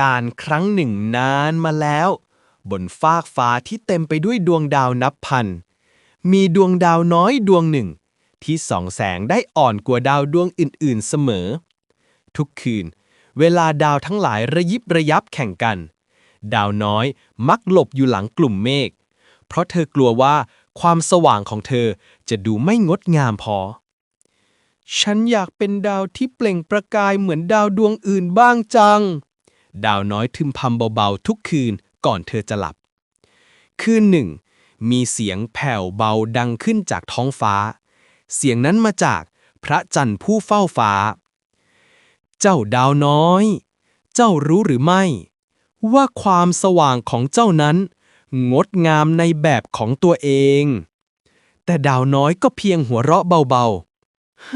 การครั้งหนึ่งนานมาแล้ว บนฟากฟ้าที่เต็มไปด้วยดวงดาวนับพัน มีดวงดาวน้อยดวงหนึ่ง ที่ส่องแสงได้อ่อนกว่าดาวดวงอื่นๆเสมอ ทุกคืน เวลาดาวทั้งหลายระยิบระยับแข่งกัน ดาวน้อยมักหลบอยู่หลังกลุ่มเมฆเพราะเธอกลัวว่าความสว่างของเธอจะดูไม่งดงามพอ ฉันอยากเป็นดาวที่เปล่งประกายเหมือนดาวดวงอื่นบ้างจัง ดาวน้อยทึมพำเบาๆ ทุกคืนก่อนเธอจะหลับ คืนหนึ่ง มีเสียงแผ่วเบาดังขึ้นจากท้องฟ้า เสียงนั้นมาจากพระจันทร์ผู้เฝ้าฟ้า เจ้าดาวน้อย เจ้ารู้หรือไม่ ว่าความสว่างของเจ้านั้น งดงามในแบบของตัวเอง แต่ดาวน้อยก็เพียงหัวเราะเบาๆฮ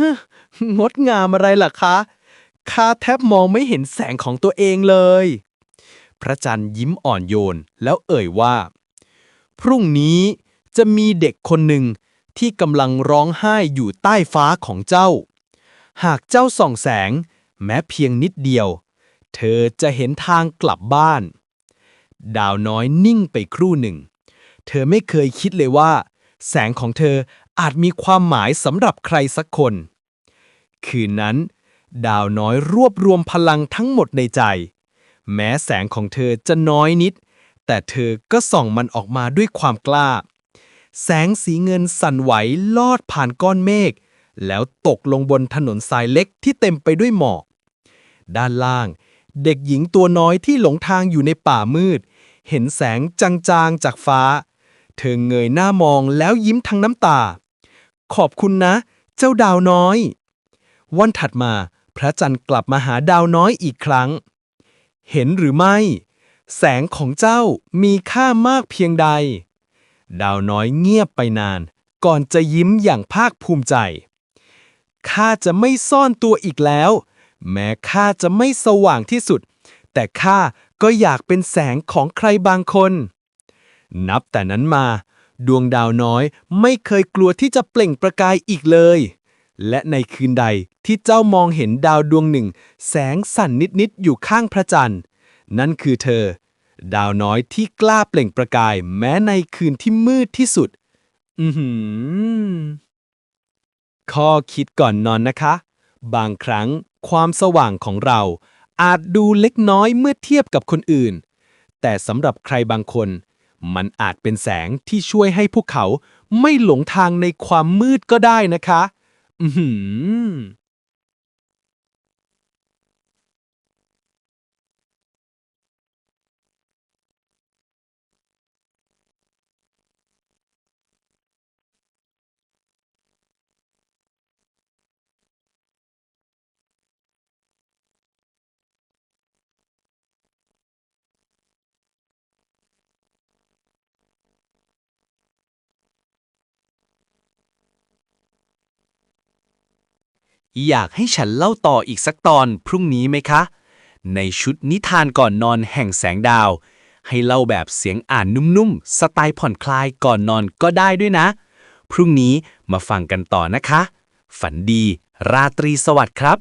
งดงามอะไรล่ะคะ ข้าแทบมองไม่เห็นแสงของตัวเองเลย พระจันทร์ยิ้มอ่อนโยนแล้วเอ่ยว่า พรุ่งนี้จะมีเด็กคนหนึ่งที่กำลังร้องไห้อยู่ใต้ฟ้าของเจ้า หากเจ้าส่องแสง แม้เพียงนิดเดียว เธอจะเห็นทางกลับบ้าน ดาวน้อยนิ่งไปครู่หนึ่ง เธอไม่เคยคิดเลยว่า แสงของเธออาจมีความหมายสำหรับใครสักคน คืนนั้น ดาวน้อยรวบรวมพลังทั้งหมดในใจ แม้แสงของเธอจะน้อยนิด แต่เธอก็ส่องมันออกมาด้วยความกล้า แสงสีเงินสั่นไหวลอดผ่านก้อนเมฆ แล้วตกลงบนถนนทรายเล็กที่เต็มไปด้วยหมอก ด้านล่าง เด็กหญิงตัวน้อยที่หลงทางอยู่ในป่ามืด เห็นแสงจางๆจากฟ้า เธอเงยหน้ามองแล้วยิ้มทั้งน้ำตา ขอบคุณนะ เจ้าดาวน้อย วันถัดมา พระจันทร์กลับมาหาดาวน้อยอีกครั้ง เห็นหรือไม่ แสงของเจ้ามีค่ามากเพียงใด ดาวน้อยเงียบไปนาน ก่อนจะยิ้มอย่างภาคภูมิใจ ข้าจะไม่ซ่อนตัวอีกแล้ว แม้ข้าจะไม่สว่างที่สุด แต่ข้าก็อยากเป็นแสงของใครบางคน นับแต่นั้นมา ดวงดาวน้อยไม่เคยกลัวที่จะเปล่งประกายอีกเลย และในคืนใดที่เจ้ามองเห็นดาวดวงหนึ่ง แสงสั่นนิดๆอยู่ข้างพระจันทร์ นั่นคือเธอ ดาวน้อยที่กล้าเปล่งประกายแม้ในคืนที่มืดที่สุด อือหือข้อคิดก่อนนอนนะคะ บางครั้งความสว่างของเรา อาจดูเล็กน้อยเมื่อเทียบกับคนอื่น แต่สำหรับใครบางคน มันอาจเป็นแสงที่ช่วยให้พวกเขาไม่หลงทางในความมืดก็ได้นะคะ อือ อยากให้ฉันเล่าต่ออีกสักตอนพรุ่งนี้ไหมคะ ในชุดนิทานก่อนนอนแห่งแสงดาว ให้เล่าแบบเสียงอ่านนุ่มๆ สไตล์ผ่อนคลายก่อนนอนก็ได้ด้วยนะ พรุ่งนี้มาฟังกันต่อนะคะ ฝันดี ราตรีสวัสดิ์ครับ